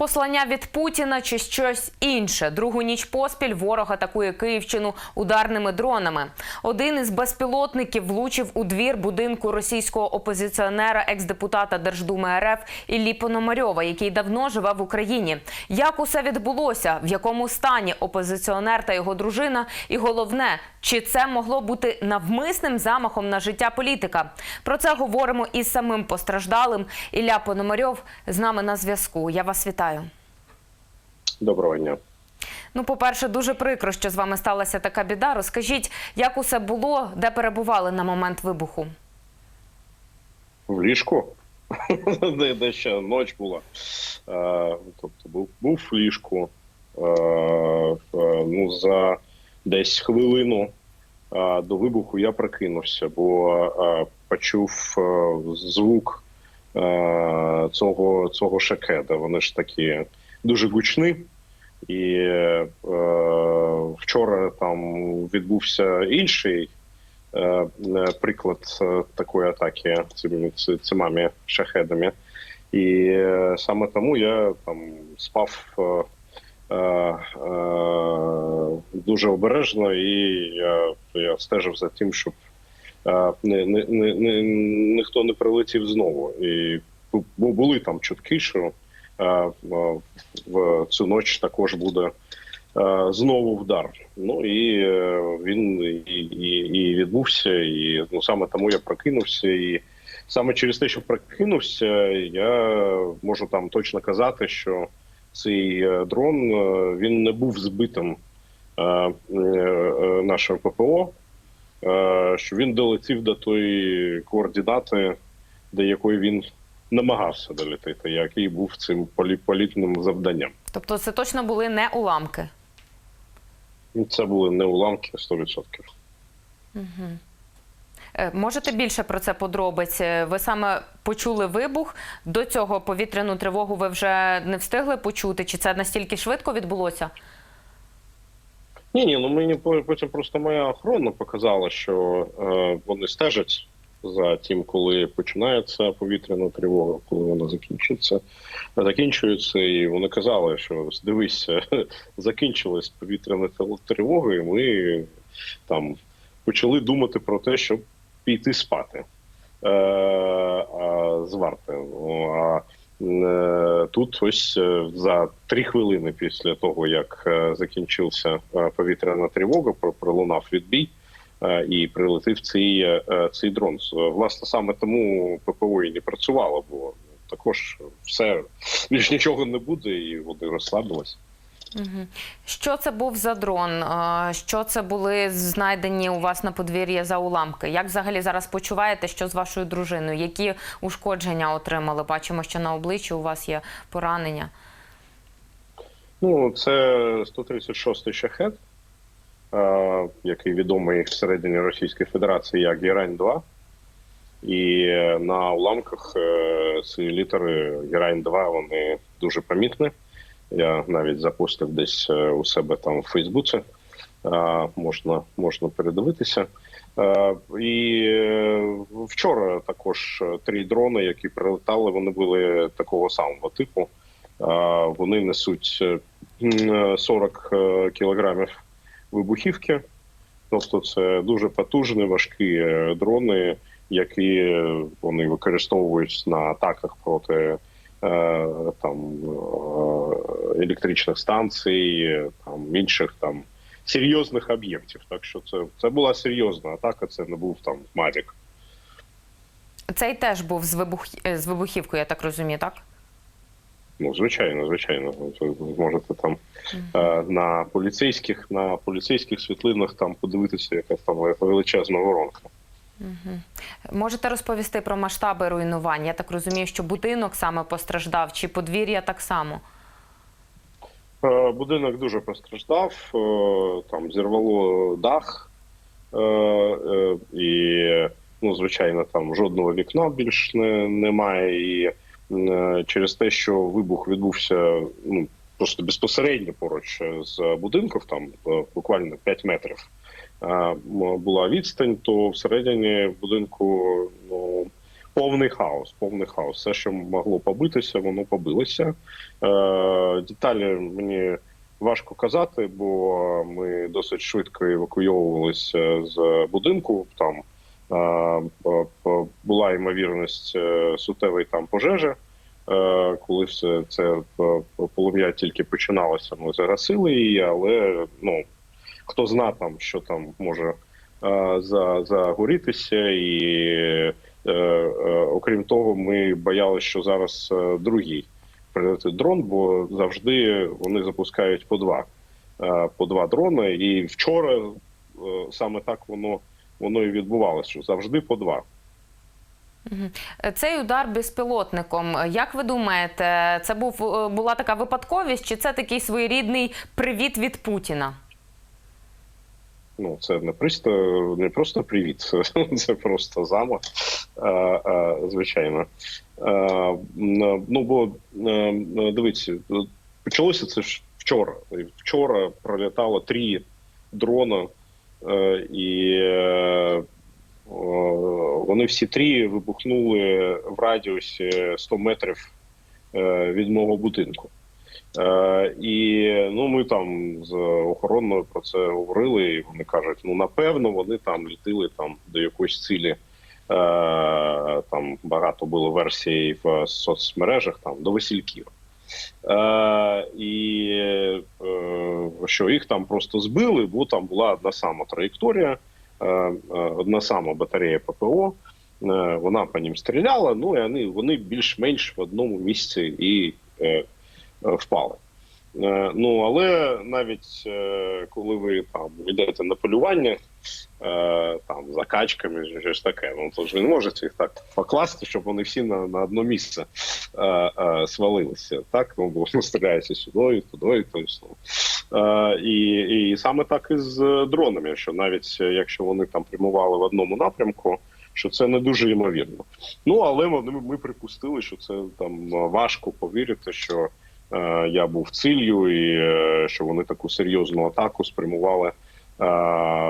Послання від Путіна чи щось інше. Другу ніч поспіль ворог атакує Київщину ударними дронами. Один із безпілотників влучив у двір будинку російського опозиціонера, екс-депутата Держдуми РФ Іллі Пономарьова, який давно живе в Україні. Як усе відбулося, в якому стані опозиціонер та його дружина, і головне, чи це могло бути навмисним замахом на життя політика? Про це говоримо із самим постраждалим. Ілля Пономарьов з нами на зв'язку. Я вас вітаю. Доброго дня. Ну, по-перше, дуже прикро, що з вами сталася така біда. Розкажіть, як усе було, де перебували на момент вибуху? В ліжку, де, де ще ніч була. Е, тобто був, був в ліжку. Е, е, ну, за десь хвилину е, до вибуху я прокинувся, бо е, почув е, звук цього, цього шакеда. Вони ж такі дуже гучні. І е, вчора там відбувся інший е, е, приклад е, такої атаки цими цими шахедами. І е, саме тому я там спав е, е, е, дуже обережно, і я, я стежив за тим, щоб е, не, не, не, ніхто не прилетів знову. І були там чутки, що е, е, в цю ніч також буде е, знову вдар. Ну і е, він і, і, і відбувся, і ну саме тому я прокинувся. І саме через те, що прокинувся, я можу там точно казати, що цей е, дрон е, він не був збитим е, е, е, нашим ППО, е, що він долетів до тої координати, до якої він намагався долетіти, який був цим полі- політним завданням. Тобто, це точно були не уламки. Ну, Це були не уламки 100%. Е, Можете більше про це подробиць? Е, Ви саме почули вибух. До цього повітряну тривогу ви вже не встигли почути? Чи це настільки швидко відбулося? Ні, ні, ну мені по- потім просто моя охорона показала, що е, вони стежать за тим, коли починається повітряна тривога, коли вона закінчиться, закінчується, і вони казали, що дивись, закінчилась повітряна тривога, і ми там почали думати про те, щоб піти спати е, а, з варти. Ну, А Е, Тут ось е, за три хвилини після того, як е, закінчився е, повітряна тривога, про- пролунав відбій е, і прилетів цей, е, е, цей дрон. Власне, саме тому ППО і не працювало, бо також все більш нічого не буде, і вони розслабились. Що це був за дрон? Що це були знайдені у вас на подвір'ї за уламки? Як взагалі зараз почуваєте, що з вашою дружиною? Які ушкодження отримали? Бачимо, що на обличчі у вас є поранення. Ну, це 136-й шахет, який відомий всередині Російської Федерації як Герань-2. І е, на уламках е, ці літери Герань-2 вони дуже помітні. Я навіть запустив десь е, у себе там в Фейсбуці. Е, Можна, можна передивитися. Е, І вчора також три дрони, які прилетали, вони були такого самого типу. Вони несуть е, 40 е, кілограмів вибухівки. Тобто, це дуже потужні, важкі дрони, які вони використовують на атаках проти там е, електричних станцій, е, там інших там серйозних об'єктів. Так що це, це була серйозна атака, це не був там Мавік. Цей теж був з, вибух... е, з вибухівкою, я так розумію, так? Ну, звичайно, звичайно. Ви зможете там е, на поліцейських, на поліцейських світлинах там подивитися, якась там величезна воронка. Можете розповісти про масштаби руйнувань? Я так розумію, що будинок саме постраждав, чи подвір'я так само? Е, Будинок дуже постраждав, е, там зірвало дах, е, і, ну, звичайно, там жодного вікна більш не, немає. І через те, що вибух відбувся ну, просто безпосередньо поруч з будинком, там буквально 5 метрів була відстань, то всередині будинку ну, повний хаос. Повний хаос. Все, що могло побитися, воно побилося. Е, деталі мені важко казати, бо ми досить швидко евакуйовувалися з будинку. Там е, е, була ймовірність суттєвої там пожежі. Коли все це полум'я тільки починалося, ми загасили її, але ну хто зна там, що там може е, за, загорітися, і е, е, окрім того, ми боялися, що зараз другий прилетить дрон, бо завжди вони запускають по два по два дрони. І вчора саме так воно воно і відбувалося, що завжди по два. Цей удар безпілотником. Як ви думаєте, це був була така випадковість, чи це такий своєрідний привіт від Путіна? Ну, це не просто не просто привіт, це, просто замах, е, е, звичайно. Е, ну бо е, дивіться, почалося це ж вчора. Вчора пролітало три дрона, е, і е, вони всі три вибухнули в радіусі 100 метрів е, від мого будинку. Е, і ну ми там з охороною про це говорили, і вони кажуть: ну напевно, вони там літили там до якоїсь цілі. Е, там багато було версій в соцмережах там до Васильків. Е, і е, що їх там просто збили, бо там була одна сама траєкторія, е, е, одна сама батарея ППО. Е, вона по ним стріляла. Ну і вони, вони більш-менш в одному місці і е, впали. Е, Ну але навіть е, коли ви там йдете на полювання е, там за качками, що ж таке, ну то ж не можете їх так покласти, щоб вони всі на, на одно місце е, е, свалилися. Так ну бо стріляється сюди, туди, то е, і, і саме так і з дронами, що навіть якщо вони там прямували в одному напрямку. Що це не дуже ймовірно. Ну але ми, ми припустили, що це там важко повірити, що е, я був ціллю, і е, що вони таку серйозну атаку спрямували е,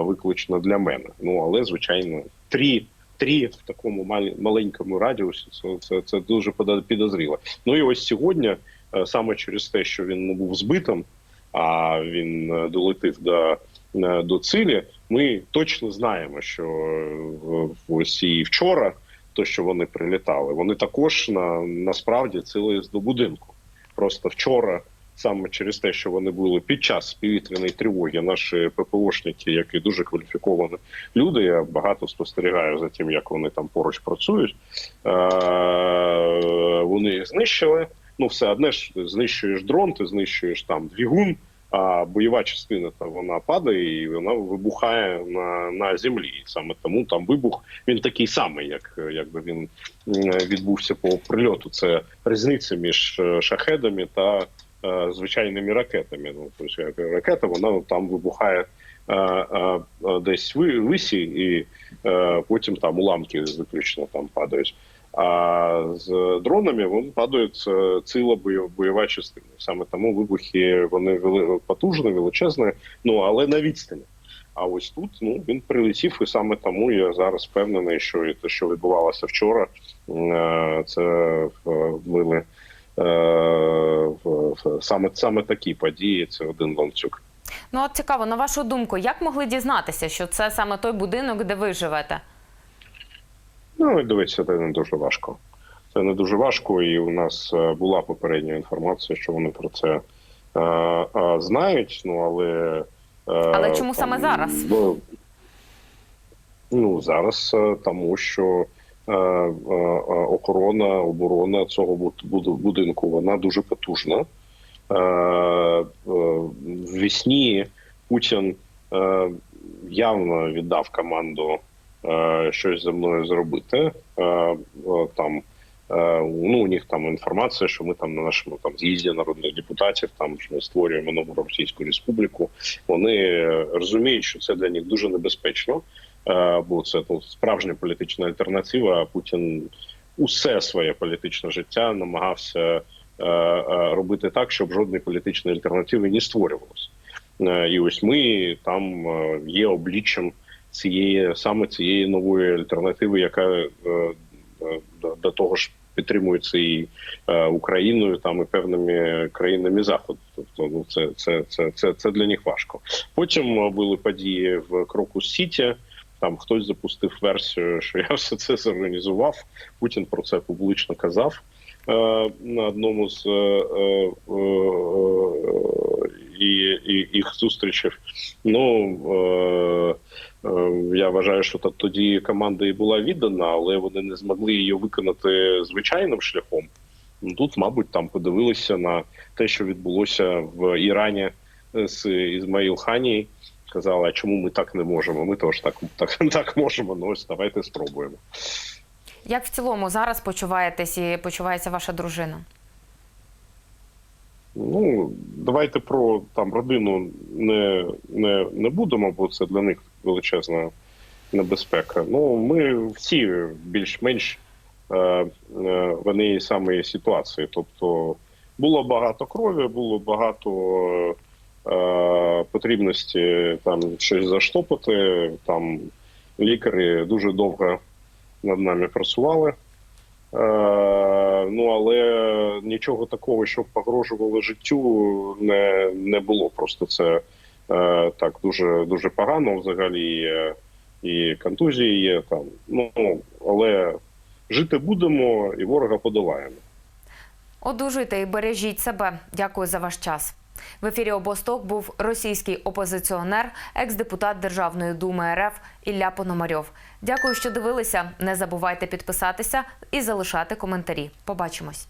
виключно для мене. Ну але звичайно, три, три в такому мал, маленькому радіусі це, це, це дуже підозріло. Ну і ось сьогодні, е, саме через те, що він не був збитим, а він е, долетив до, е, до цілі. Ми точно знаємо, що е, ось і вчора, то що вони прилітали, вони також на насправді цілились до будинку. Просто вчора, саме через те, що вони були під час повітряної тривоги, наші ППОшники, які дуже кваліфіковані люди. Я багато спостерігаю за тим, як вони там поруч працюють. Е, Вони знищили. Ну, все одне ж знищуєш дрон, ти знищуєш там двігун. А бойова частина та вона падає і вона вибухає на на землі. І саме тому там вибух він такий самий, як якби він відбувся по прильоту. Це різниця між шахедами та е, звичайними ракетами. Ну тобто ракета вона там вибухає е, е, десь висі, і е, потім там уламки виключно там падають. А з дронами вони падають ціла бойова частина. Саме тому вибухи вони потужні, величезні, ну але на відстані. А ось тут ну він прилетів, і саме тому я зараз впевнений, що і те, що відбувалося вчора, це влили саме саме такі події. Це один ланцюг. Ну от цікаво, на вашу думку, як могли дізнатися, що це саме той будинок, де ви живете? Ну, дивіться, це не дуже важко. Це не дуже важко, і у нас була попередня інформація, що вони про це е, е, знають. Ну але е, але чому там, саме зараз? Бо, ну зараз тому, що е, е, охорона, оборона цього будинку вона дуже потужна. Е, е, в вісні Путін е, явно віддав команду. Щось за мною зробити там. Ну, у них там інформація, що ми там на нашому там з'їзді народних депутатів там ми створюємо нову Російську Республіку. Вони розуміють, що це для них дуже небезпечно, бо це ну, справжня політична альтернатива. Путін усе своє політичне життя намагався робити так, щоб жодної політичної альтернативи не створювалося. І ось ми там є обличчям цієї саме цієї нової альтернативи, яка е, е, того ж підтримуються і е, Україною, там і певними країнами заходу. Тобто, ну це це це це, це для них важко. Потім були події в Крокус Сіті. Там хтось запустив версію, що я все це зорганізував. Путін про це публічно казав е, на одному з е, е, е, і, і їх зустрічей. Ну е, я вважаю, що тоді команда і була віддана, але вони не змогли її виконати звичайним шляхом. Ну, Тут, мабуть, там подивилися на те, що відбулося в Ірані з Ізмаїл Хані. Казали, а чому ми так не можемо? Ми теж так, так, так можемо. Ну ось давайте спробуємо. Як в цілому зараз почуваєтесь і почувається ваша дружина? Ну давайте про там родину не, не, не будемо, бо це для них величезна небезпека. Ну ми всі більш-менш е, е, в одній самій ситуації. Тобто було багато крові, було багато е, потрібності там щось заштопати. Там лікарі дуже довго над нами працювали. Е, ну але нічого такого, що погрожувало життю, не, не було. Просто це так дуже дуже погано взагалі. е, І контузії є там. Ну але жити будемо і ворога подолаємо. Одужуйте і бережіть себе. Дякую за ваш час. В ефірі Обосток був російський опозиціонер, екс-депутат Державної думи РФ Ілля Пономарьов. Дякую, що дивилися. Не забувайте підписатися і залишати коментарі. Побачимось.